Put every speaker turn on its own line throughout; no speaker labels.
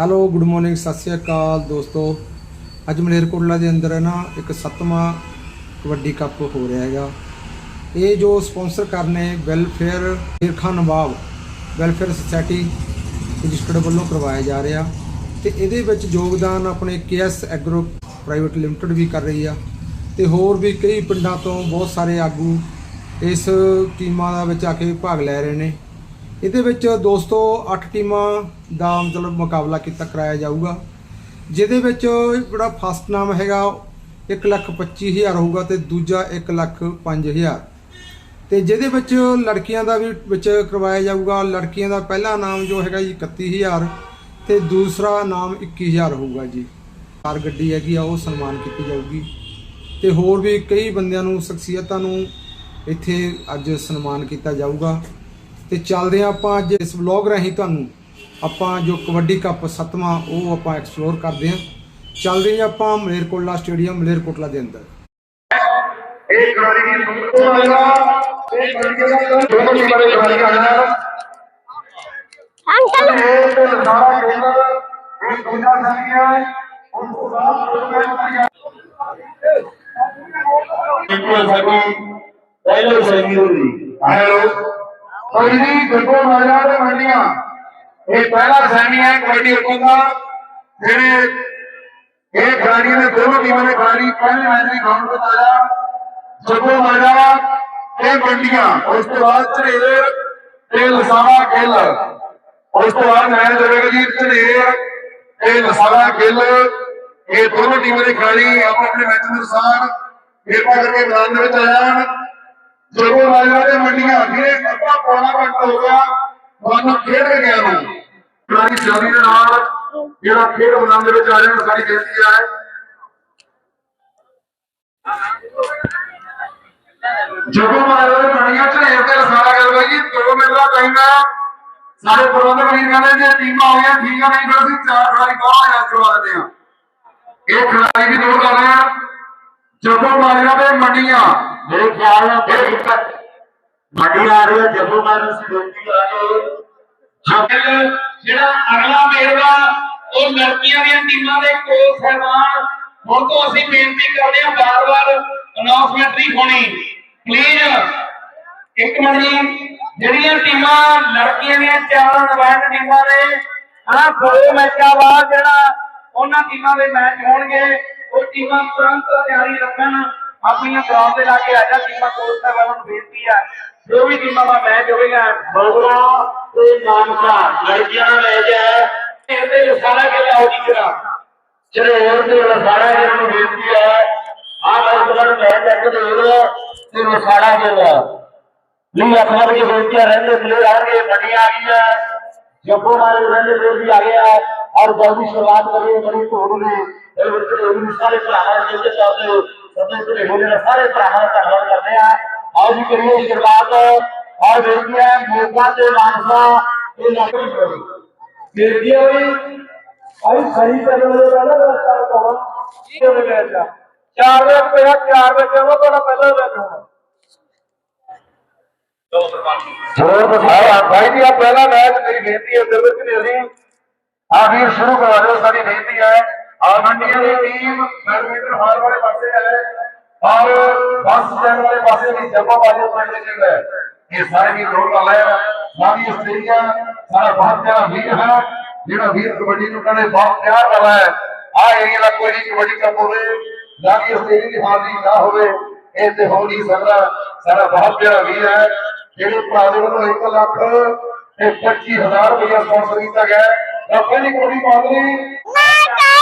Hello, good morning, ਸਤਿ ਸ਼੍ਰੀ ਅਕਾਲ ਦੋਸਤੋ। ਅੱਜ ਮਲੇਰਕੋਟਲਾ ਦੇ ਅੰਦਰ ਹੈ ਨਾ, ਇੱਕ ਸੱਤਵਾਂ ਕਬੱਡੀ ਕੱਪ ਹੋ ਰਿਹਾ ਹੈਗਾ। ਇਹ ਜੋ ਸਪਾਂਸਰ ਕਰਨੇ ਵੈਲਫੇਅਰ ਈਰਖਾਨ ਨਵਾਬ, ਵੈਲਫੇਅਰ ਸੁਸਾਇਟੀ ਰਜਿਸਟਰਡ ਵੱਲੋਂ ਕਰਵਾਇਆ ਜਾ ਰਿਹਾ। ਤੇ ਇਹਦੇ ਵਿੱਚ ਯੋਗਦਾਨ ਆਪਣੇ ਕੇਐਸ ਐਗਰੋ ਪ੍ਰਾਈਵੇਟ ਲਿਮਟਿਡ ਵੀ ਕਰ ਰਹੀ ਆ। ਤੇ ਹੋਰ ਵੀ ਕਈ ਪਿੰਡਾਂ ਤੋਂ ਬਹੁਤ ਸਾਰੇ ਆਗੂ ਇਸ ਟੀਮਾਂ ਦਾ ਵਿੱਚ ਆ ਕੇ ਭਾਗ ਲੈ ਰਹੇ ਨੇ। ਇਹਦੇ ਵਿੱਚ ਦੋਸਤੋ 8 ਟੀਮਾਂ ਦਾ ਮਤਲਬ ਮੁਕਾਬਲਾ ਕੀਤਾ, ਕਰਾਇਆ ਜਾਊਗਾ। ਜਿਹਦੇ ਵਿੱਚ ਜਿਹੜਾ ਫਸਟ ਨਾਮ ਹੈਗਾ 1 ਲੱਖ 25 ਹਜ਼ਾਰ ਹੋਊਗਾ ਤੇ ਦੂਜਾ 1 ਲੱਖ 5 ਹਜ਼ਾਰ। ਤੇ ਜਿਹਦੇ ਵਿੱਚ ਲੜਕੀਆਂ ਦਾ ਵੀ ਵਿੱਚ ਕਰਵਾਇਆ ਜਾਊਗਾ, ਲੜਕੀਆਂ ਦਾ ਪਹਿਲਾ ਨਾਮ ਜੋ ਹੈਗਾ ਜੀ 31000 ਤੇ ਦੂਸਰਾ ਨਾਮ 21000 ਹੋਊਗਾ ਜੀ। ਕਾਰ ਗੱਡੀ ਹੈਗੀ ਆ, ਉਹ ਸਨਮਾਨ ਕੀਤੀ ਜਾਊਗੀ। ਤੇ ਹੋਰ ਵੀ ਕਈ ਬੰਦਿਆਂ ਨੂੰ, ਸ਼ਖਸੀਅਤਾਂ ਨੂੰ ਇੱਥੇ ਅੱਜ ਸਨਮਾਨ ਕੀਤਾ ਜਾਊਗਾ। ਤੇ ਚੱਲਦੇ ਆਪਾਂ ਅੱਜ ਇਸ ਵਲੌਗ ਰਾਹੀਂ ਤੁਹਾਨੂੰ। ਆਪਾਂ ਜੋ ਕਬੱਡੀ ਕੱਪ 7ਵਾਂ ਉਹ ਆਪਾਂ ਐਕਸਪਲੋਰ ਕਰਦੇ ਹਾਂ। ਚੱਲਦੇ ਹਾਂ ਆਪਾਂ ਮਲੇਰਕੋਟਲਾ ਸਟੇਡੀਅਮ ਮਲੇਰਕੋਟਲਾ ਦੇ ਅੰਦਰ।
ਇਹ ਖਿਡਾਰੀ ਦੀ ਸੰਪੂਰਨ ਆਏਗਾ ਇਹ ਖਿਡਾਰੀ ਦਾ ਦੋਨੋਂ ਟੀਮਾਂ ਦੇ ਖਿਡਾਰੀ ਆਣਾ ਅੰਕਲ। ਇਹ
ਤੇ
ਲਸਾਰਾ ਕੇਂਦਰ ਇਹ ਦੂਜਾ ਸੰਗੀ ਹੈ ਉਸ ਤੋਂ ਬਾਅਦ ਇੱਕ ਵਾਰ
ਸਾਡੀ ਪਹਿਲੇ ਸੰਗੀ
ਹੋਈ। ਕੋਈ ਗੱਗੋ ਮਾਰਿਆ ਤੇ ਮੰਡੀਆਂ। ਇਹ ਪਹਿਲਾ ਸੈਮੀ ਹੈ ਕਬੱਡੀ ਰਕਮ ਜਿਹੜੇ ਇਹ ਖਿਡਾਰੀਆਂ ਨੇ ਦੋਨੋਂ ਟੀਮਾਂ ਨੇ ਖਿਡਾਰੀ, ਪਹਿਲੇ ਮੈਚ ਦੀ ਗਰਾਊਂਡ ਵਿੱਚ ਆਇਆ ਜੱਗੋ ਮਾਰਿਆ ਤੇ ਮੰਡੀਆਂ। ਉਸ ਤੋਂ ਬਾਅਦ ਝੜੇਰ ਤੇ ਲਸਾਵਾ ਗਿੱਲ। ਉਸ ਤੋਂ ਬਾਅਦ ਮੈਚ ਹੋਵੇਗਾ ਜੀ ਝੜੇਰ ਤੇ ਲਸਾਵਾ ਗਿੱਲ। ਇਹ ਦੋਨੋਂ ਟੀਮਾਂ ਦੇ ਖਿਡਾਰੀ ਆਪਣੇ ਆਪਣੇ ਮੈਚ ਦੇ ਅਨੁਸਾਰ ਕਿਰਪਾ ਕਰਕੇ ਮੈਦਾਨ ਦੇ ਵਿੱਚ ਆ ਜਾਣ ਜਦੋਂ ਰਾਜਾ ਦੇ ਮੰਡੀਆਂ ਫਿਰ ਅੱਧਾ ਪੌਣਾ ਘੰਟਾ ਹੋ ਗਿਆ ਤੁਹਾਨੂੰ ਖੇਡ ਕੇ ਗਿਆ ਨੂੰ ਪੁਰਾਣੀ ਸ਼ਾਦੀ ਦੇ ਨਾਲ ਜਿਹੜਾ ਖੇਡ ਮੈਦਾਨ ਦੇ ਵਿੱਚ ਆ ਜਾਣ ਸਾਡੀ ਬੇਨਤੀ ਹੈ ਜਦੋਂ ਰਾਜਾ ਦੇ ਮੰਡੀਆਂ ਝੜੇਰ ਤੇ ਸਾਰਾ ਗੱਲ ਬਾਈ ਜੀ 2 ਮਿੰਟ ਦਾ ਟਾਈਮ ਹੈ ਸਾਡੇ ਪ੍ਰਬੰਧਕ ਵੀਰ ਕਹਿੰਦੇ ਜੇ ਟੀਮਾਂ ਆ ਗਈਆਂ ਠੀਕ ਆ ਨਹੀਂ ਫਿਰ ਅਸੀਂ ਚਾਰ ਖਿਡਾਰੀ ਬਾਹਰ ਆ ਕਰਵਾ ਦਿੰਦੇ ਹਾਂ ਇਹ ਖਿਡਾਰੀ ਦੀ ਲੋੜ ਕਰ ਰਹੇ ਆ ਜਦੋਂ ਮਾਰਿਆ ਤੇ ਮੰਡੀਆਂ
ਮੇਰੇ ਖਿਆਲ ਨਾਲ ਬੜੀ ਮੰਡੀ ਆ ਰਹੀ ਹੈ ਜਦੋਂ ਮੈਂ ਉਸ ਬੇਨਤੀ ਕਰਾਂਗੇ
ਜਬਲ ਜਿਹੜਾ ਅਗਲਾ ਮੇਲਾ, ਉਹ ਲੜਕੀਆਂ ਦੀਆਂ ਟੀਮਾਂ ਦੇ ਕੋਚ ਸਹਿਬਾਨ ਹੁਣ ਤੋਂ ਅਸੀਂ ਬੇਨਤੀ ਕਰਦੇ ਹਾਂ ਬਾਰ-ਬਾਰ ਅਨਾਉਂਸਮੈਂਟ ਨਹੀਂ ਹੋਣੀ। ਪਲੀਜ਼ ਇੱਕ ਮਿੰਟ ਜੀ, ਜਿਹੜੀਆਂ ਟੀਮਾਂ ਲੜਕੀਆਂ ਦੀਆਂ ਚਾਰ ਨਵਾਇਣ ਟੀਮਾਂ ਨੇ, ਆਹ ਦੋ ਮੈਚਾਂ ਬਾਅਦ ਜਿਹੜਾ ਉਹਨਾਂ ਟੀਮਾਂ ਦੇ ਮੈਚ ਹੋਣਗੇ, ਉਹ ਟੀਮਾਂ ਤੁਰੰਤ ਤਿਆਰੀ ਰੱਖਣ। ਆਪਣੀਆਂ ਗਰਾਊਂਡ ਦੇ ਲਾਗੇ ਆ ਜਾ ਟੀਮਾਂ ਕੋਚ ਸਾਹਿਬ ਨੂੰ ਬੇਨਤੀ ਆ ਜੋ ਵੀ ਟੀਮਾਂ ਦਾ ਮੈਚ ਹੋਵੇਗਾ
ਬਗੜਾ ਤੇ ਮਾਨਸਾ ਲੜਕੀਆਂ ਨਾਲ ਲੈ ਜਾਏ
ਇਹਦੇ ਸਾਰਾ ਗੱਲ ਆਉ ਜੀ ਕਰਾ
ਜਿਹੜੇ ਹੋਰ ਦੇ ਸਾਰਾ ਇਹਨਾਂ ਨੂੰ ਬੇਨਤੀ ਆ। ਆਹ ਬਗੜਾ ਨੂੰ ਲੈ ਜਾ ਕੇ ਦੇਵੋ ਤੇ ਰਸਾੜਾ ਦੇਵਾ ਨਹੀਂ ਆਪਣਾ ਵੀ ਬੇਨਤੀਆਂ ਰਹਿੰਦੇ ਪਲੇਅਰ ਆਣਗੇ ਮੰਡੀ ਆ ਗਈ ਹੈ ਜੱਗੋ ਮਾਰੇ ਰਹਿੰਦੇ ਪਲੇਅਰ ਵੀ ਆ ਗਿਆ। ਔਰ ਬਹੁਤ ਸ਼ੁਰੂਆਤ ਕਰੀਏ ਬੜੀ ਧੋੜ ਨੇ। ਇਹ ਸਾਰੇ ਭਰਾਵਾਂ ਦੇ ਚਾਹਤੇ ਹੋ। سدے سدے ہو سارے بھراواں ਧੰਨਵਾਦ ਕਰਦੇ ਆ ਆਓ ਜੀ ਕਰੀਏ ਸ਼ੁਰੂਆਤ ਔਰ
ਬੇਨਤੀ ਹੈ
بھائی جی آپ پہلا میچ میری بےنتی ہے۔ سروس شروع کروا دو۔ ساری بےنتی ہے۔ ਕਰਵਾ ਦਿਓ ਸਾਡੀ ਬੇਨਤੀ ਹੈ ਆ ਮੰਡੀਆਂ ਦੀ ਟੀਮ ਬੈਡਮਿੰਟਨ ਹਾਲ ਵਾਲੇ ਪਾਸੇ ਹੈ। ਔਰ ਬੱਸ ਸਟੈਂਡ ਵਾਲੇ ਪਾਸੇ ਦੀ ਜੱਬਾ ਵਾਲੇ ਪਿੰਡ ਦੇ ਜਗ੍ਹਾ ਹੈ। ਇਹ ਸਾਰੇ ਵੀ ਰੋਲ ਕਰ ਰਹੇ ਆ। ਜਿਹੜਾ ਵੀਰ ਕਬੱਡੀ ਨੂੰ ਕਹਿੰਦੇ ਬਹੁਤ ਪਿਆਰ ਕਰਦਾ ਹੈ। ਆ ਏਰੀਆ ਦਾ ਕੋਈ ਨਹੀਂ, ਕਬੱਡੀ ਕੱਪ ਹੋਵੇ, ਨਾ ਕਿ ਆਸਟ੍ਰੇਲੀਆ ਦੀ ਹਾਜ਼ਰੀ ਨਾ ਹੋਵੇ, ਇਹ ਤੇ ਹੋ ਨਹੀਂ ਸਕਦਾ। ਸਾਡਾ ਬਹੁਤ ਪਿਆਰਾ ਵੀਰ ਹੈ। ਜਿਹੜੇ ਭਰਾ ਦੇ ਵੱਲੋਂ 1 ਲੱਖ ਤੇ 25000 ਰੁਪਏ ਸਪਾਂਸਰ ਕੀਤਾ ਗਿਆ ਤਾਂ ਪਹਿਲੀ ਕਬੱਡੀ ਮਾਦਰੀ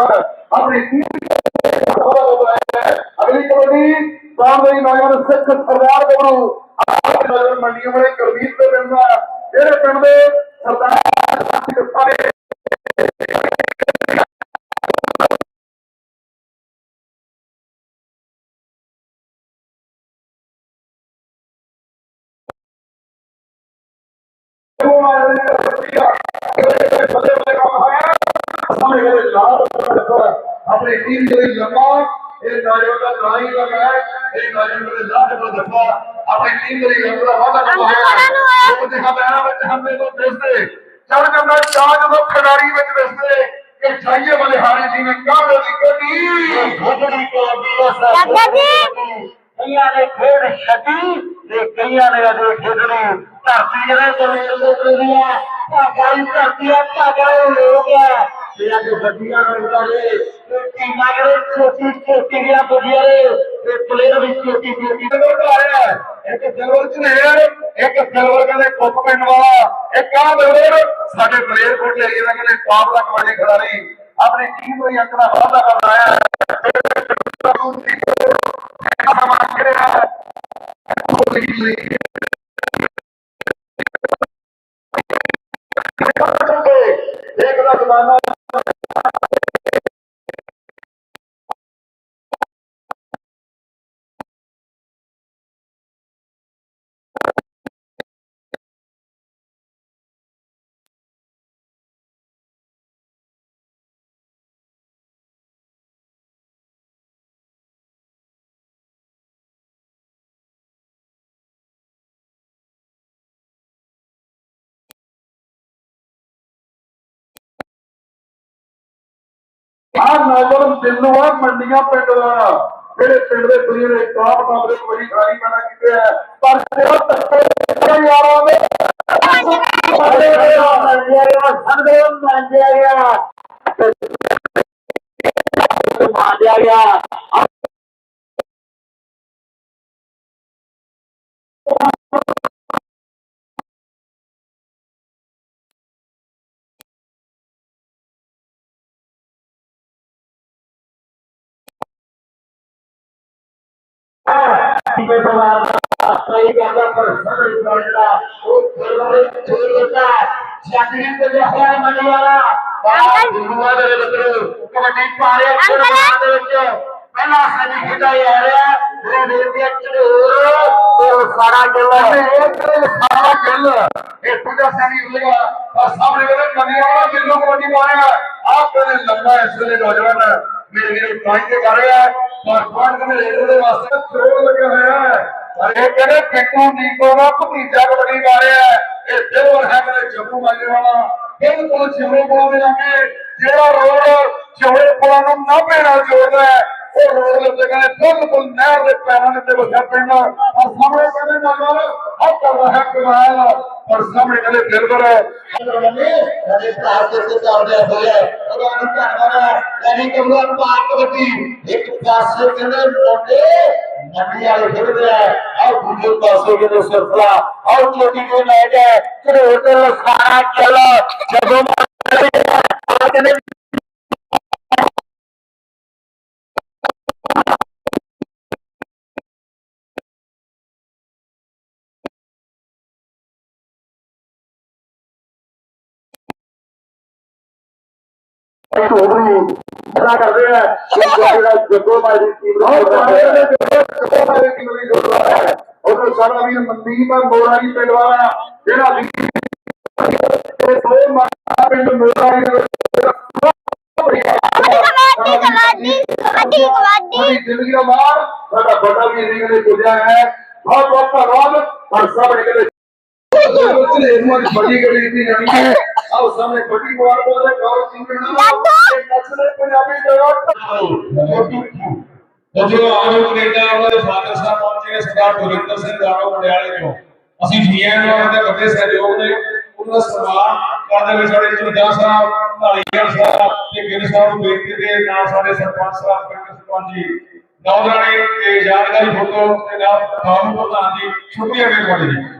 اپنی اگلی کبڈی سامنے نگر سکھ سردار گبرو نگر منڈیوں میں گرمیت کے
پنڈ ہے۔ جہے پنڈ سردار اپنے دین دے لگا اے داریو دا نائی لگا اے داریو دے ذات دا دفا اپنے دین دے لگا ہوگا تو ہے او دے خبر ہے وچ ہم نے تو دس دے۔ چل کے میں چاہ جو کھلاڑی وچ دس دے کہ چاہیے والے ہارے جی نے۔ کام دی کدی بھجڑی کو عبداللہ صاحب دادا جی۔ کئیاں نے کھیڑ شدی تے کئیاں نے اجے
کھیڑنے ترتیرے تو
نہیں چلو
کر دیا۔ پاپائی ترتیا پاگل ہو گیا۔ اپنی ٹیم نے اپنا وعدہ کروایا ہے ਆ
ਨਗਰ ਦਿਲਵਾ ਮੰਡੀਆਂ, ਪਿੰਡ ਦਾ ਜਿਹੜੇ ਪਿੰਡ ਦੇ ਪਲੇਅਰ ਇੱਕ ਆਪ ਕੰਮ ਦੇ ਬੜੀ ਸਾਰੀ ਮੈਨਾ ਕੀਤੇ ਆ। ਪਰ ਜਿਹੜਾ ਤੱਕੇ ਯਾਰਾਂ ਦੇ
ਸੰਦੇ ਮੰਨਿਆ ਗਿਆ ਮੰਨਿਆ ਗਿਆ پہ ہو وہ
سارا کھیل سارا کھیل ایک سنی ہوئے گا اور سامنے میرے کمی والا آپ میرے لمبا اس لیے نوجوان ہے ਮੇਰੇ ਵੀਰੇ ਪਾਣੀ ਤੇ ਕਰ ਰਿਹਾ ਪਰ ਪਾਣ ਦੇ ਰੇਡਰ ਦੇ ਵਾਸਤੇ ਚੋਰ ਲੱਗਿਆ ਹੋਇਆ ਹੈ। ਪਰ ਇਹ ਕਹਿੰਦੇ ਪਿੱਟੂ ਨੀਕੋ ਦਾ ਭਤੀਜਾ ਕਬੱਡੀ ਮਾਰਿਆ ਇਹ ਦਿਲਵਰ ਹੈ ਮੇਰੇ ਜੰਮੂ ਮਾਜੇ ਵਾਲਾ। ਬਿਲਕੁਲ ਚਿਹਰੇ ਕੋਲ ਦੇ ਲਾਗੇ ਜਿਹੜਾ ਰੋਡ ਚਿਹਰੇ ਕੋਲਾਂ ਨੂੰ ਨਾਭੇ ਨਾਲ ਜੋੜਦਾ ਹੈ, ਉਹ ਰੋਡ ਦੇ ਉੱਤੇ ਕਹਿੰਦੇ, ਬਿਲਕੁਲ ਨਹਿਰ ਦੇ ਪੈਰਾਂ ਦੇ ਉੱਤੇ ਵਸਿਆ ਪਿੰਡ। ਔਰ ਸਾਹਮਣੇ ਕਹਿੰਦੇ ਨਗਰ ਹੱਥ ਕਰਦਾ ਹੈ, ਕਮਾਲ। ਔਰ ਸਾਹਮਣੇ ਕਹਿੰਦੇ ਦਿਲਵਰ ਹੈ
ਸਾਡੇ ਭਰਾ ਦੇ ਤੇ ਚੱਲਦੇ ਹੋਏ ਉਹਨਾਂ ਨੂੰ ਧੰਨਵਾਦ ਨਹੀਂ ਕਮਰਨ ਪਾਰ ਕਬੱਡੀ। ਇੱਕ ਪਾਸੇ ਕਹਿੰਦੇ ਮੋਢੇ ਮੰਡੀ ਵਾਲੇ ਫਿਰਦੇ ਆ। ਆਹ ਦੂਜੇ ਪਾਸੇ ਕਹਿੰਦੇ ਸਰਫਲਾ ਆਹ ਚੋਟੀ ਦੇ ਲੈ ਹੈ ਕਿਹੜੇ ਤੇ ਲਖਾਣਾ ਚੱਲ। ਜਦੋਂ ਕਹਿੰਦੇ
بہت بہت دھنیہ اور سب نے ਮੋਰਾਈ ਦੇ
ਕਬੱਡੀ ਕਬੱਡੀ ਕਬੱਡੀ ਕਬੱਡੀ
ਸਾਡੀ ਜ਼ਿੰਦਗੀ
ਜਦੋਂ ਆਜੋ ਕੈਨੇਡਾ ਉਹਨਾਂ ਫਾਦਰ ਸਾਹਿਬ ਪਹੁੰਚੇ ਨੇ ਸਰਦਾਰ ਗੁਰਿੰਦਰ ਸਿੰਘ ਰਾਣੋ ਮੰਡਿਆਲੇ ਤੋਂ ਅਸੀਂ ਜੀਐਨ ਉਹਨਾਂ ਦੇ ਵੱਡੇ ਸਹਿਯੋਗ ਨੇ ਉਹਨਾਂ ਦਾ ਸਨਮਾਨ ਕਰਦੇ ਹੋਏ ਸਾਡੇ ਜੁਦਾ ਸਾਹਿਬ ਢਾਲੀਵਾਲ ਸਾਹਿਬ ਤੇ ਗਿੱਲ ਸਾਹਿਬ ਬੇਨਤੀ ਦੇ ਨਾਲ ਸਾਡੇ ਸਰਪੰਚ ਸਾਹਿਬ ਪਿੰਡ ਸਰਪੰਚ ਜੀ ਨੌਜਵਾਨੇ ਤੇ ਯਾਦਗਾਰੀ ਫੋਟੋ ਤੇ ਨਾਲ ਕਾਨੂੰ ਪ੍ਰਧਾਨ ਜੀ ਸ਼ੁਕਰੀਆ ਮਿਹਰਬਾਨੀ ਜੀ।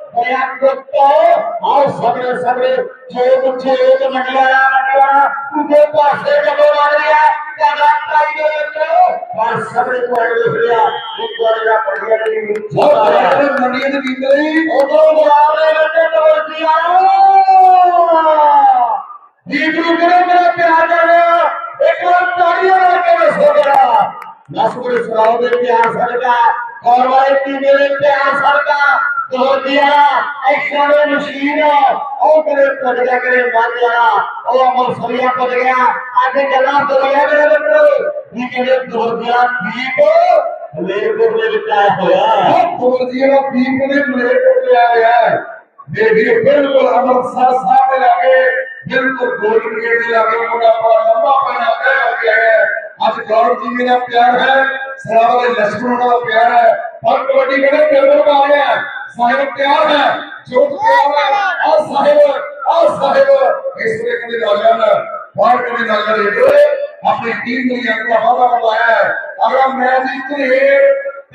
اور وہ ایک ٹیمیلے پیان سرکا یہودیاں بالکل پیار ہے سراولی
لشمن پیار ہے اور کبڈی کرے ٹیبل کا آیا ہے صاحب تیار ہے، جھوٹ تیار ہے، اور صاحب اور صاحب، اس طرح کے نوجوان باہر کے نوجوان ہیڈر اپنی ٹیم نے یہ کہا ہوا بلایا ہے۔ اگر میں بھی تیرے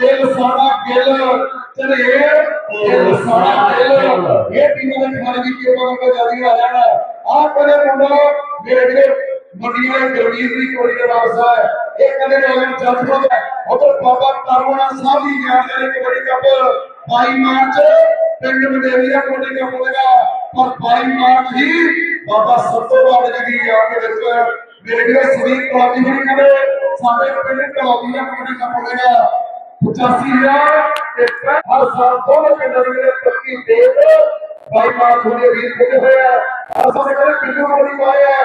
دل سارا گل چلے دل سارا گل۔ یہ ٹیم نے کھانے کی کیوں کہ ان کا جادی آ جانا ہے۔ آپ کو نے پڑھا میرے گلے مٹیوں نے جرمیز بھی کوڑی کے باقصہ ہے۔ ایک کنے نوجوان چلتے ہیں اور تو بابا کارونا صاحب ہی جانے کے بڑی کپل بائی مارچ پنڈ مڈیریا کوٹے کا پڑے گا، اور بائی مارچ ہی بابا سرسو والے لگی آ کے میرے لیے سبھی کلابی ہی کرے سارے پنڈ کلابیا کوٹے کا پڑے گا۔ پچاسی ہزار ہر سال دونوں پنڈ مڈیریا پکی دے دو۔ بائی مارچ ہونے ریل ہوئے ہیں۔ ہر سال کرے پنڈ مڈیریا آئے ہیں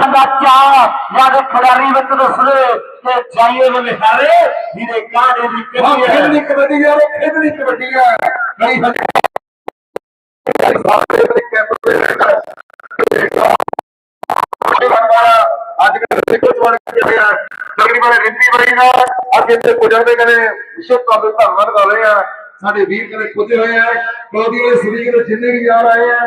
ਕਰ
ਬੱਚਾ ਜਦ ਖਿਡਾਰੀ ਵਿੱਚ ਦੱਸਦੇ ਕਿ ਜਾਈਏ ਵੇ ਵਿਹਾਰੇ ਜਿਹਦੇ ਕਾਹਦੇ ਦੀ
ਹਾਂ
ਹੈ।
ਖੇਡਣੀ ਕਬੱਡੀ ਆ ਉਹ ਖੇਡਣੀ ਕਬੱਡੀ ਆ ਨਹੀਂ ਦੇ ਕੈਂਪ ਤੇ ਰਹਿਣਾ ਅੱਜ ਕੱਲ੍ਹ ਦੇਖੋ ਤਕਰੀਬਨ ਰਿੰਪੀ ਬੜੀ ਨਾ ਅੱਜ ਇੱਥੇ ਪੁੱਜਦੇ ਕਹਿੰਦੇ ਵਿਸ਼ਵ ਕੱਪ ਦੇ ਧੰਨਵਾਦ ਕਰ ਰਹੇ ਆ। ਸਾਡੇ ਵੀਰ ਕਹਿੰਦੇ ਪੁੱਜੇ ਹੋਏ ਆ। ਕਬੱਡੀ ਦੇ ਸਰੀਰ ਜਿੰਨੇ ਵੀ ਯਾਰ ਆਏ ਆ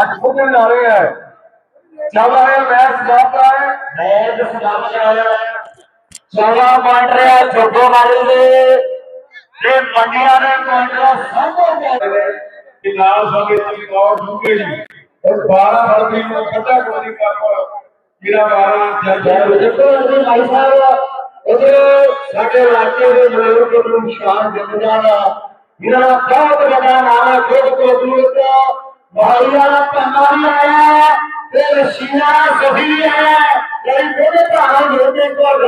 ਅੱਜ ਪੁੱਜਣ ਜਾ ਰਹੇ ਹੈ ਚੱਲ ਰਿਹਾ ਹੈ ਮੈਚ ਸਮਾਪਤ ਹੈ
ਮੈਂ ਜਿਸ ਨਾਮ ਕਰਾਇਆ ਚੌੜਾ ਬਣ ਰਿਹਾ ਜੋਗੋ ਵਾਲੀ ਦੇ। ਤੇ ਮੰਡੀਆਂ ਦੇ ਪੁਆਇੰਟਾਂ ਸਾਹਮਣੇ
ਕਿ ਨਾਲ ਸਾਡੇ ਜੀ ਗੌਰ ਡੂੰਗੇ ਜੀ? ਔਰ 12 ਫਰਵਰੀ ਨੂੰ ਕੱਢਾ ਕਬੱਡੀ ਕੱਪ ਜਿਹੜਾ 12 ਜੱਜ
ਦੇਖੋ ਅਸੀਂ ਭਾਈ ਸਾਹਿਬ ਉਹਦੇ ਸਾਡੇ ਇਲਾਕੇ ਦੇ ਮਲੇਰ ਕੋਲ ਨੂੰ ਸ਼ਾਨ ਜਿੱਤ ਜਾਣਾ। ਜਿਹਨਾਂ ਦਾ ਬਹੁਤ ਵੱਡਾ ਨਾਮ ਹੈ ਖੁਦ ਕੋ ਦੂਰ ਤੋਂ ਭਾਈ ਵਾਲਾ ਪੰਨਾ ਵੀ ਆਇਆ ਤੇ ਰਸ਼ੀਨਾ ਸਫੀ ਵੀ ਆਇਆ ਜਿਹੜੀ ਦੋਨੇ ਭਰਾਵਾਂ ਨੂੰ ਦੇ ਕੋਲ